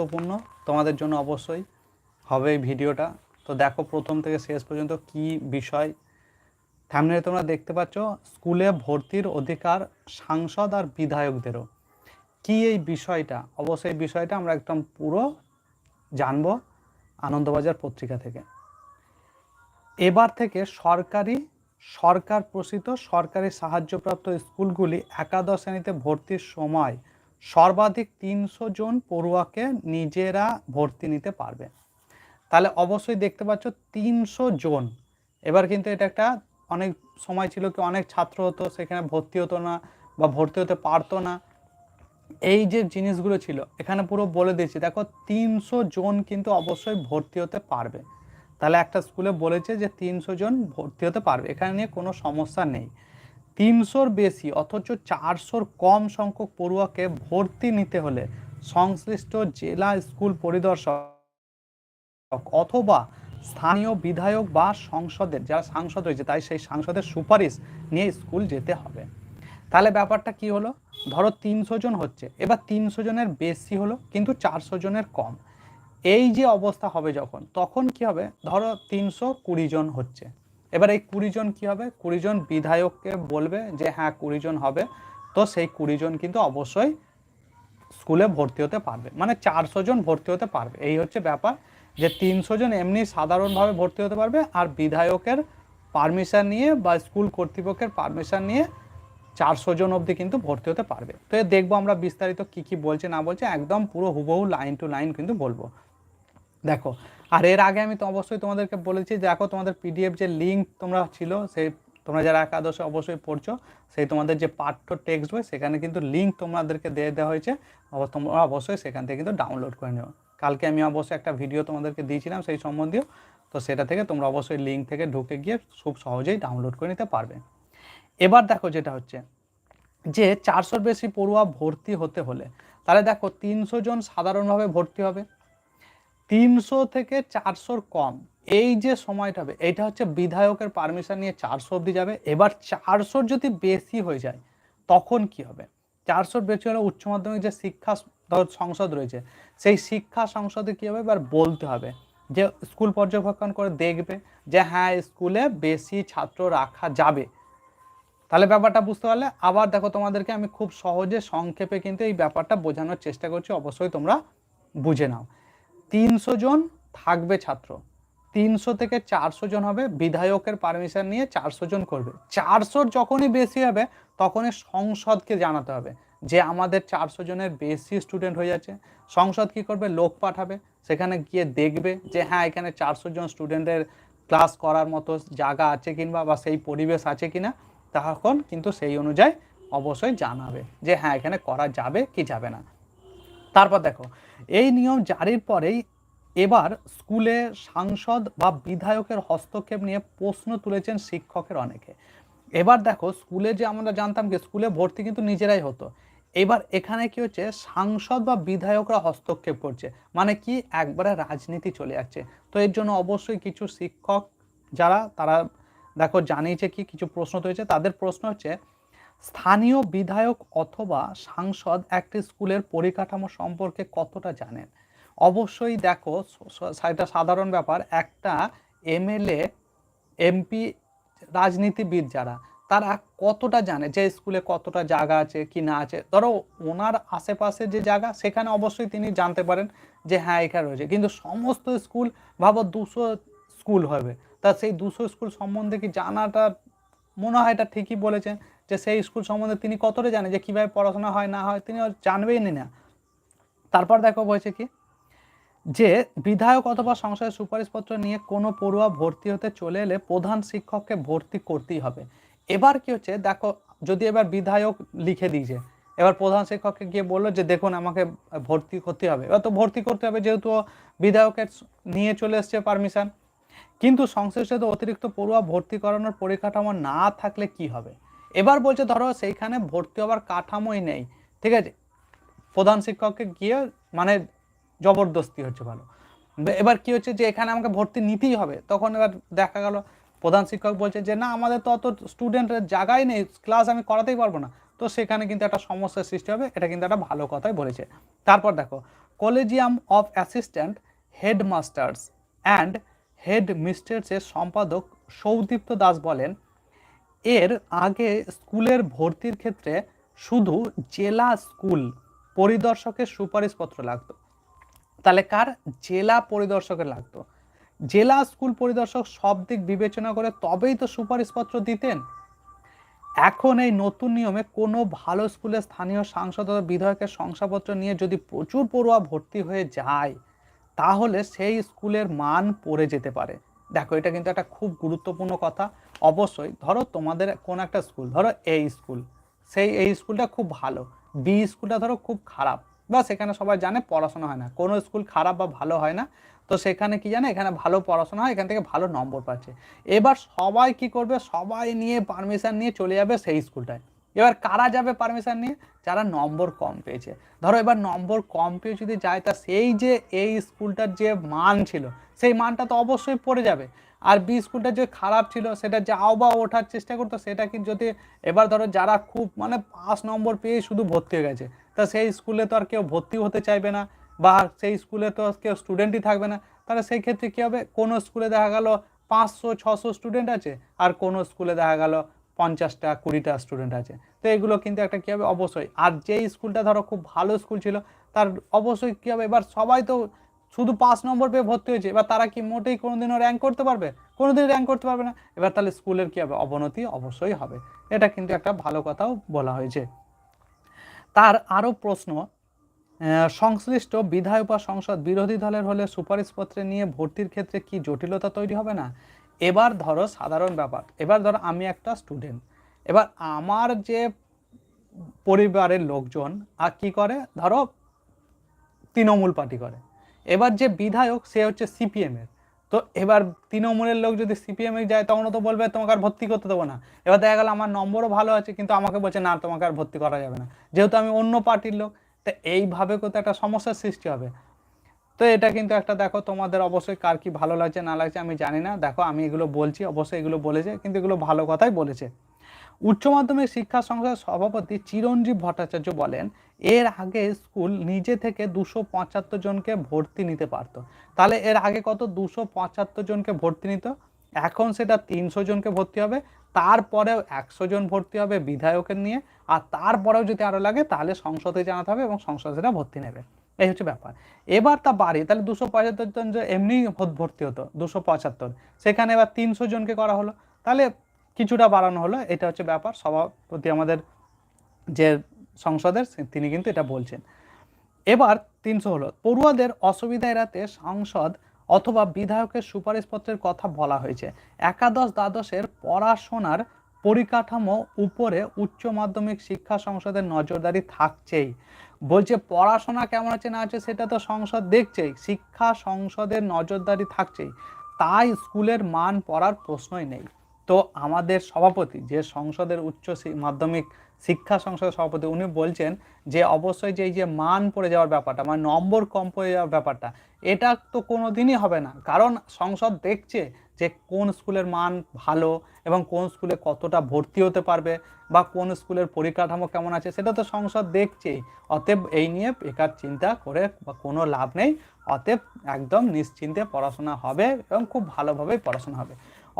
গুরুত্বপূর্ণ তোমাদের জন্য অবশ্যই হবে এই ভিডিওটা। তো দেখো প্রথম থেকে শেষ পর্যন্ত কি বিষয়। থামনে তোমরা দেখতে পাচ্ছ, স্কুলে ভর্তির অধিকার সাংসদ আর বিধায়কদেরও। কি এই বিষয়টা? অবশ্যই বিষয়টা আমরা একদম পুরো জানব আনন্দবাজার পত্রিকা থেকে। এবার থেকে সরকারি, সরকার প্রসিত, সরকারি সাহায্যপ্রাপ্ত স্কুলগুলি একাদশ শ্রেণীতে ভর্তির সময় সর্বাধিক তিনশো জন পড়ুয়াকে নিজেরা ভর্তি নিতে পারবে। তাহলে অবশ্যই দেখতে পাচ্ছ তিনশো জন। এবার কিন্তু এটা একটা অনেক সময় ছিল কি অনেক ছাত্র হতো, সেখানে ভর্তি হতো না বা ভর্তি হতে পারতো না। এই যে জিনিসগুলো ছিল, এখানে পুরো বলে দিয়েছি, দেখো তিনশো জন কিন্তু অবশ্যই ভর্তি হতে পারবে। তাহলে একটা স্কুলে বলেছে যে তিনশো জন ভর্তি হতে পারবে, এখানে নিয়ে কোনো সমস্যা নেই। তিনশোর বেশি অথচ চারশোর কম সংখ্যক পড়ুয়াকে ভর্তি নিতে হলে সংশ্লিষ্ট জেলা স্কুল পরিদর্শক অথবা স্থানীয় বিধায়ক বা সংসদের, যারা সাংসদ রয়েছে তাই সেই সাংসদের সুপারিশ নিয়ে স্কুল যেতে হবে। তাহলে ব্যাপারটা কি হলো? ধরো তিনশো জন হচ্ছে, এবার তিনশো জনের বেশি হলো কিন্তু চারশো জনের কম। এই যে অবস্থা হবে যখন, তখন কি হবে? ধরো তিনশো কুড়ি জন হচ্ছে। এবার এই কুড়ি জন কি হবে? কুড়ি জন বিধায়ককে বলবে যে হ্যাঁ কুড়ি জন হবে। তো সেই কুড়ি জন কিন্তু অবশ্যই স্কুলে ভর্তি হতে পারবে। মানে চারশো জন ভর্তি হতে পারবে। এই হচ্ছে ব্যাপার যে, তিনশো জন এমনি সাধারণভাবে ভর্তি হতে পারবে আর বিধায়কের পারমিশন নিয়ে বা স্কুল কর্তৃপক্ষের পারমিশন নিয়ে চারশো জন অবধি কিন্তু ভর্তি হতে পারবে। তো এ দেখব আমরা বিস্তারিত কি কি বলছে না বলছে। একদম পুরো হুবহু লাইন টু লাইন কিন্তু বলব। দেখো আর এর আগে আমি তো অবশ্যই তোমাদেরকে বলেছি, দেখো তোমাদের পিডিএফ যে লিঙ্ক তোমরা ছিল, সেই তোমরা যারা একাদশে অবশ্যই পড়ছো, সেই তোমাদের যে পাঠ্য টেক্সট বই, সেখানে কিন্তু লিঙ্ক তোমাদেরকে দিয়ে দেওয়া হয়েছে। তোমরা অবশ্যই সেখান থেকে কিন্তু ডাউনলোড করে নিও। কালকে আমি অবশ্যই একটা ভিডিও তোমাদেরকে দিয়েছিলাম সেই সম্বন্ধীয়, তো সেটা থেকে তোমরা অবশ্যই লিঙ্ক থেকে ঢুকে গিয়ে খুব সহজেই ডাউনলোড করে নিতে পারবে। এবার দেখো যেটা হচ্ছে, যে চারশোর বেশি পড়ুয়া ভর্তি হতে হলে, তাহলে দেখো তিনশো জন সাধারণভাবে ভর্তি হবে। তিনশো থেকে চারশোর কম। এই যে সময়টা হবে এইটা হচ্ছে বিধায়কের পারমিশন নিয়ে চারশো অবধি যাবে। এবার চারশোর যদি বেশি হয়ে যায়, তখন কি হবে? চারশোর বেশি হলে উচ্চ মাধ্যমিক যে শিক্ষা সংসদ রয়েছে, সেই শিক্ষা সংসদে কী হবে? এবার বলতে হবে যে স্কুল পর্যবেক্ষণ করে দেখবে যে হ্যাঁ স্কুলে বেশি ছাত্র রাখা যাবে। তাহলে ব্যাপারটা বুঝতে পারলে, আবার দেখো তোমাদেরকে আমি খুব সহজে সংক্ষেপে কিন্তু এই ব্যাপারটা বোঝানোর চেষ্টা করছি। অবশ্যই তোমরা বুঝে নাও। তিনশো জন থাকবে ছাত্র। তিনশো থেকে চারশো জন হবে বিধায়কের পারমিশন নিয়ে চারশো জন করবে। চারশোর যখনই বেশি হবে, তখনই সংসদকে জানাতে হবে যে আমাদের চারশো জনের বেশি স্টুডেন্ট হয়ে যাচ্ছে। সংসদ কি করবে? লোক পাঠাবে। সেখানে গিয়ে দেখবে যে হ্যাঁ এখানে চারশো জন স্টুডেন্টের ক্লাস করার মতো জায়গা আছে কিংবা বা সেই পরিবেশ আছে কিনা, তখন কিন্তু সেই অনুযায়ী অবশ্যই জানাবে যে হ্যাঁ এখানে করা যাবে কি যাবে না। তারপর দেখো এই নিয়ম জারির পরেই এবার স্কুলে সাংসদ বা বিধায়কের হস্তক্ষেপ নিয়ে প্রশ্ন তুলেছেন শিক্ষকের অনেকে। এবার দেখো, স্কুলে যে আমরা জানতাম যে স্কুলে ভর্তি কিন্তু নিজেরাই হতো। এবার এখানে কি হচ্ছে, সাংসদ বা বিধায়করা হস্তক্ষেপ করছে। মানে কি, একবারে রাজনীতি চলে যাচ্ছে। তো এর জন্য অবশ্যই কিছু শিক্ষক যারা, তারা দেখো জানিয়েছে কি, কিছু প্রশ্ন তৈছে তাদের প্রশ্ন হচ্ছে স্থানীয় বিধায়ক অথবা সাংসদ একটি স্কুলের পরিকাঠামো সম্পর্কে কতটা জানেন? অবশ্যই দেখো এটা সাধারণ ব্যাপার। একটা এমএলএ, এমপি, রাজনীতিবিদ যারা, তারা কতটা জানে যে স্কুলে কতটা জায়গা আছে, কি না আছে? ধরো, ওনার আশেপাশে যে জায়গা, সেখানে অবশ্যই তিনি জানতে পারেন যে হ্যাঁ এখানে রয়েছে। কিন্তু সমস্ত স্কুল ভাবো দুশো স্কুল হবে। তা সেই দুশো স্কুল সম্বন্ধে কি জানাটা, মনে হয় এটা ঠিকই বলেছেন। যে সেই স্কুল সম্বন্ধে তিনি কতটা জানে যে কীভাবে পড়াশোনা হয়, না হয়, তিনি জানবেই না তারপর দেখো বলছে কি? যে বিধায়ক অথবা সংসদের সুপারিশপত্র নিয়ে কোনো পড়ুয়া ভর্তি হতে চলে এলে প্রধান শিক্ষককে ভর্তি করতেই হবে। এবার কি হচ্ছে? দেখো, যদি এবার বিধায়ক লিখে দিয়েছে, এবার প্রধান শিক্ষককে গিয়ে বলল যে দেখুন, আমাকে ভর্তি করতে হবে। এবার তো ভর্তি করতে হবে, যেহেতু বিধায়কের নিয়ে চলে এসছে পারমিশন। কিন্তু সংশ্লিষ্ট অতিরিক্ত পড়ুয়া ভর্তি করানোর পরিকাঠামো না থাকলে কি হবে? এবার বলছে, ধরো সেইখানে ভর্তি হওয়ার কাঠামোই নেই। ঠিক আছে? প্রধান শিক্ষককে গিয়ে মানে জবরদস্তি হচ্ছে ভালো। এবার কি হচ্ছে যে, এখানে আমাকে ভর্তি নিতেই হবে। তখন এবার দেখা গেল, প্রধান শিক্ষক বলছে যে, না, আমাদের তো অত স্টুডেন্টের জায়গায় নেই। ক্লাস আমি করাতেই পারব না। তো সেখানে কিন্তু একটা সমস্যার সৃষ্টি হবে। এটা কিন্তু একটা ভালো কথাই বলেছে। তারপর দেখো, collegium of assistant headmasters and head মিস্ট্রেসের সম্পাদক সৌদীপ্ত দাস বলেন এর আগে স্কুলের ভর্তির ক্ষেত্রে শুধু জেলা স্কুল পরিদর্শকের সুপারিশপত্র লাগতো। তাহলে কার? জেলা পরিদর্শকের লাগতো। জেলা স্কুল পরিদর্শক সব দিক বিবেচনা করে তবেই তো সুপারিশপত্র দিতেন। এখন এই নতুন নিয়মে কোনো ভালো স্কুলের স্থানীয় সাংসদ অথবা বিধায়কের শংসাপত্র নিয়ে যদি প্রচুর পড়ুয়া ভর্তি হয়ে যায়, তাহলে সেই স্কুলের মান পড়ে যেতে পারে। দেখো, এটা কিন্তু একটা খুব গুরুত্বপূর্ণ কথা। অবশ্যই ধরো তোমাদের কোন একটা স্কুল ধরো এই স্কুল সেই এই স্কুলটা খুব ভালো। বি স্কুলটা ধরো খুব খারাপ। বা সেখানে সবাই জানে পড়াশোনা হয় না। কোনো স্কুল খারাপ বা ভালো হয় না। তো সেখানে কি জানে? এখানে ভালো পড়াশোনা হয়, এখান থেকে ভালো নম্বর পাচ্ছে। এবার সবাই কি করবে? সবাই নিয়ে পারমিশন নিয়ে চলে যাবে সেই স্কুলটায় এবার কারা যাবে পারমিশন নিয়ে? যারা নম্বর কম পেয়েছে। ধরো এবার নম্বর কম পেয়ে যদি যায়, তা সেই যে এই স্কুলটার যে মান ছিল, সেই মানটা তো অবশ্যই পড়ে যাবে। আর বি স্কুলটা যে খারাপ ছিল, সেটা যাও বা ওঠার চেষ্টা করতো, সেটা কি যদি এবার ধরো যারা খুব মানে পাঁচ নম্বর পেয়ে শুধু ভর্তি হয়ে গেছে, তা সেই স্কুলে তো আর কেউ ভর্তি হতে চাইবে না বা সেই স্কুলে তো কেউ স্টুডেন্টই থাকবে না। তাহলে সেই ক্ষেত্রে কী হবে? কোনো স্কুলে দেখা গেল পাঁচশো, ছশো স্টুডেন্ট আছে আর কোনো স্কুলে দেখা গেল পঞ্চাশটা, কুড়িটা স্টুডেন্ট আছে। তো এগুলো কিন্তু একটা কী হবে? অবশ্যই। আর যেই স্কুলটা ধরো খুব ভালো স্কুল ছিল, তার অবশ্যই কী হবে? এবার সবাই তো শুধু পাঁচ নম্বর পেয়ে ভর্তি হয়েছে। এবার তারা কি মোটেই কোনোদিনও র্যাঙ্ক করতে পারবে? কোনোদিন র্যাঙ্ক করতে পারবে না। এবার তাহলে স্কুলের কী হবে? অবনতি অবশ্যই হবে। এটা কিন্তু একটা ভালো কথাও বলা হয়েছে। তার আরও প্রশ্ন সংশ্লিষ্ট বিধায়ক বা সংসদ বিরোধী দলের হলে সুপারিশপত্রে নিয়ে ভর্তির ক্ষেত্রে কি জটিলতা তৈরি হবে না? এবার ধরো সাধারণ ব্যাপার। এবার ধরো আমি একটা স্টুডেন্ট এবার আমার যে পরিবারের লোকজন আর কি করে? ধরো তৃণমূল পার্টি করে। এবার যে বিধায়ক, সে হচ্ছে সিপিএমের তো এবার তৃণমূলের লোক যদি সিপিএমে যায় তখন তো বলবে, তোমাকে আর ভর্তি করতে দেবো না। এবার দেখা গেল, আমার নম্বরও ভালো আছে, কিন্তু আমাকে বলছে, না, তোমাকে আর ভর্তি করা যাবে না। যেহেতু আমি অন্য পার্টির লোক, তো এইভাবে করতে একটা সমস্যার সৃষ্টি হবে। তো এটা কিন্তু একটা, দেখো, তোমাদের অবশ্যই কার কি ভালো লাগছে, না লাগছে, আমি জানি না। দেখো, আমি এগুলো বলছি, অবশ্যই এগুলো বলেছে, কিন্তু এগুলো ভালো কথাই বলেছে। উচ্চ মাধ্যমিক শিক্ষা সংসদের সভাপতি চিরঞ্জীব ভট্টাচার্য বলেন এর আগে স্কুল নিজে থেকে দুশো পঁচাত্তর জনকে ভর্তি নিতে পারত। তাহলে এর আগে কত? দুশো পঁচাত্তর জনকে ভর্তি নিত। এখন সেটা তিনশো জনকে ভর্তি হবে। তারপরেও একশো জন ভর্তি হবে বিধায়কের নিয়ে। আর তারপরেও যদি আরও লাগে, তাহলে সংসদে জানাতে হবে এবং সংসদ সেটা ভর্তি নেবে। এই হচ্ছে ব্যাপার। এবার তা বাড়িয়ে, তাহলে দুশো পঁচাত্তর জন যে এমনি ভর্তি হতো, দুশো পঁচাত্তর। সেখানে এবার তিনশো জনকে করা হলো। তাহলে কিছুটা বাড়ানো হলো। এটা হচ্ছে ব্যাপার। সভাপতি আমাদের যে সংসদের তিনি কিন্তু এটা বলছেন। এবার তিনশো হলো পড়ুয়াদের অসুবিধা এড়াতে সংসদ অথবা বিধায়কের সুপারিশপত্রের কথা বলা হয়েছে। একাদশ দ্বাদশের পড়াশোনার পরিকাঠামো উপরে উচ্চ মাধ্যমিক শিক্ষা সংসদের নজরদারি থাকছেই। বলছে, পড়াশোনা কেমন আছে না আছে সেটা তো সংসদ দেখছেই, শিক্ষা সংসদের নজরদারি থাকছেই। তাই স্কুলের মান পড়ার প্রশ্নই নেই। তো আমাদের সভাপতি যে সংসদের উচ্চ মাধ্যমিক শিক্ষা সংসদের সভাপতি, উনি বলছেন যে অবশ্যই যে এই যে মান পড়ে যাওয়ার ব্যাপারটা মানে নম্বর কম পড়ে যাওয়ার ব্যাপারটা, এটা তো কোনো দিনই হবে না। কারণ সংসদ দেখছে যে কোন স্কুলের মান ভালো এবং কোন স্কুলে কতটা ভর্তি হতে পারবে বা কোন স্কুলের পরিকাঠামো কেমন আছে, সেটা তো সংসদ দেখছেই। অতএব এই নিয়ে বেকার চিন্তা করে বা কোনো লাভ নেই। অতএব একদম নিশ্চিন্তে পড়াশোনা হবে এবং খুব ভালোভাবেই পড়াশোনা হবে।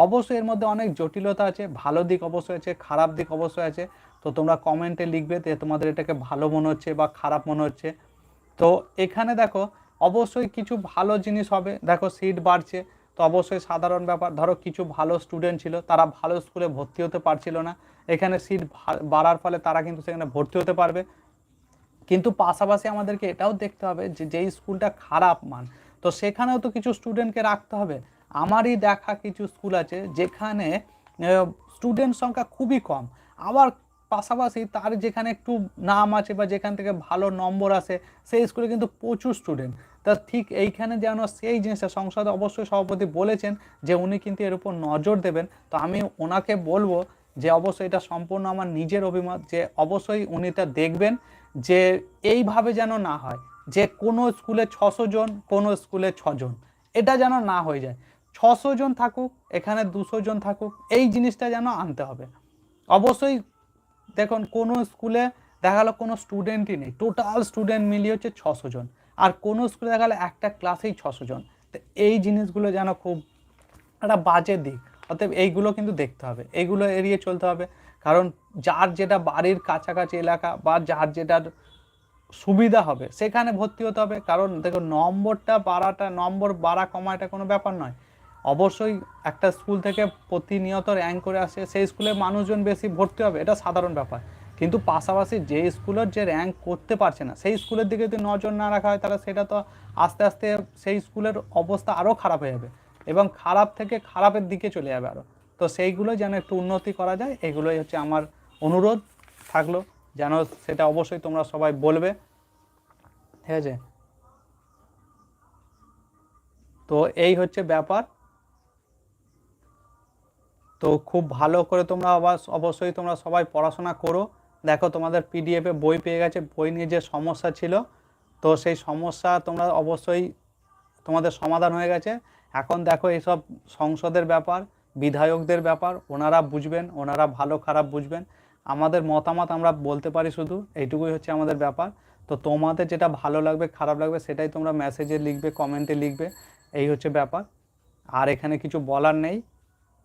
অবশ্যই এর মধ্যে অনেক জটিলতা আছে, ভালো দিক অবশ্যই আছে, খারাপ দিক অবশ্যই আছে। তো তোমরা কমেন্টে লিখবে যে তোমাদের এটাকে ভালো মনে হচ্ছে বা খারাপ মনে হচ্ছে। তো এখানে দেখো, অবশ্যই কিছু ভালো জিনিস হবে। দেখো সিট বাড়ছে। তো অবশ্যই সাধারণ ব্যাপার। ধরো, কিছু ভালো স্টুডেন্ট ছিল, তারা ভালো স্কুলে ভর্তি হতে পারছিল না। এখানে সিট বাড়ার ফলে তারা কিন্তু সেখানে ভর্তি হতে পারবে। কিন্তু পাশাপাশি আমাদেরকে এটাও দেখতে হবে যে, যেই স্কুলটা খারাপ মান, তো সেখানেও তো কিছু স্টুডেন্টকে রাখতে হবে। আমারই দেখা কিছু স্কুল আছে যেখানে স্টুডেন্ট সংখ্যা খুবই কম। আবার পাশাপাশি তার যেখানে একটু নাম আছে বা যেখান থেকে ভালো নম্বর আসে, সেই স্কুলে কিন্তু প্রচুর স্টুডেন্ট তা ঠিক এইখানে যেন সেই জিনিসটা সংসদে অবশ্যই সভাপতি বলেছেন যে উনি কিন্তু এর উপর নজর দেবেন। তো আমি ওনাকে বলব যে অবশ্যই এটা সম্পূর্ণ আমার নিজের অভিমত যে অবশ্যই উনি তা দেখবেন যে এইভাবে যেন না হয়, যে কোনো স্কুলে ছশো জন, কোনো স্কুলে ছজন, এটা যেন না হয়ে যায়। ছশো জন থাকুক, এখানে দুশো জন থাকুক, এই জিনিসটা যেন আনতে হবে। অবশ্যই দেখুন, কোনো স্কুলে দেখা গেলো কোনো স্টুডেন্টই নেই। টোটাল স্টুডেন্ট মিলিয়ে হচ্ছে ছশো জন। আর কোনো স্কুলে দেখা গেলে একটা ক্লাসেই ছশো জন। তো এই জিনিসগুলো যেন খুব একটা বাজে দিক। অতএব এইগুলো কিন্তু দেখতে হবে। এইগুলো এড়িয়ে চলতে হবে। কারণ যার যেটা বাড়ির কাছাকাছি এলাকা বা যার যেটার সুবিধা হবে, সেখানে ভর্তি হতে হবে। কারণ দেখো নম্বরটা বাড়াটা, নম্বর বাড়া কমা এটা কোনো ব্যাপার নয়। অবশ্যই একটা স্কুল থেকে প্রতিনিয়ত র্যাঙ্ক করে আসে, সেই স্কুলে মানুষজন বেশি ভর্তি হবে, এটা সাধারণ ব্যাপার। কিন্তু পাশাপাশি যে স্কুলের যে র্যাঙ্ক করতে পারছে না, সেই স্কুলের দিকে যদি নজর না রাখা হয়, তাহলে সেটা তো আস্তে আস্তে সেই স্কুলের অবস্থা আরও খারাপ হয়ে যাবে এবং খারাপ থেকে খারাপের দিকে চলে যাবে আরও। তো সেইগুলো যেন একটু উন্নতি করা যায়, এগুলোই হচ্ছে আমার অনুরোধ থাকল, যেন সেটা অবশ্যই তোমরা সবাই বলবে। ঠিক আছে? তো এই হচ্ছে ব্যাপার। তো খুব ভালো করে তোমরা অবশ্যই তোমরা সবাই পড়াশোনা করো। দেখো তোমাদের পিডিএফে বই পেয়ে গেছে, বই নিয়ে যে সমস্যা ছিল, তো সেই সমস্যা তোমরা অবশ্যই তোমাদের সমাধান হয়ে গেছে। এখন দেখো এইসব সংসদের ব্যাপার, বিধায়কদের ব্যাপার, ওনারা বুঝবেন, ওনারা ভালো খারাপ বুঝবেন। আমাদের মতামত আমরা বলতে পারি শুধু, এইটুকুই হচ্ছে আমাদের ব্যাপার। তো তোমাদের যেটা ভালো লাগবে, খারাপ লাগবে, সেটাই তোমরা মেসেজে লিখবে কমেন্টে লিখবে, এই হচ্ছে ব্যাপার। আর এখানে কিছু বলার নেই।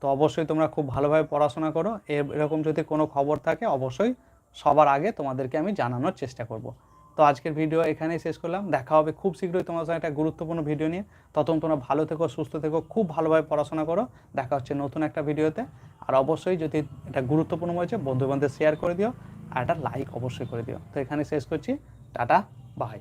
তো অবশ্যই তোমরা খুব ভালোভাবে পড়াশোনা করো। এরকম যদি কোনো খবর থাকে, অবশ্যই সবার আগে তোমাদেরকে আমি জানানোর চেষ্টা করব। তো আজকের ভিডিও এখানেই শেষ করলাম। দেখা হবে খুব শীঘ্রই তোমার সঙ্গে একটা গুরুত্বপূর্ণ ভিডিও নিয়ে। ততক্ষণ তোমরা ভালো থেকো, সুস্থ থেকো, খুব ভালোভাবে পড়াশোনা করো। দেখা হচ্ছে নতুন একটা ভিডিওতে। আর অবশ্যই যদি এটা গুরুত্বপূর্ণ হয়েছে বন্ধু বান্ধব শেয়ার করে দিও। আর একটা লাইক অবশ্যই করে দিও। তো এখানে শেষ করছি। Tata bye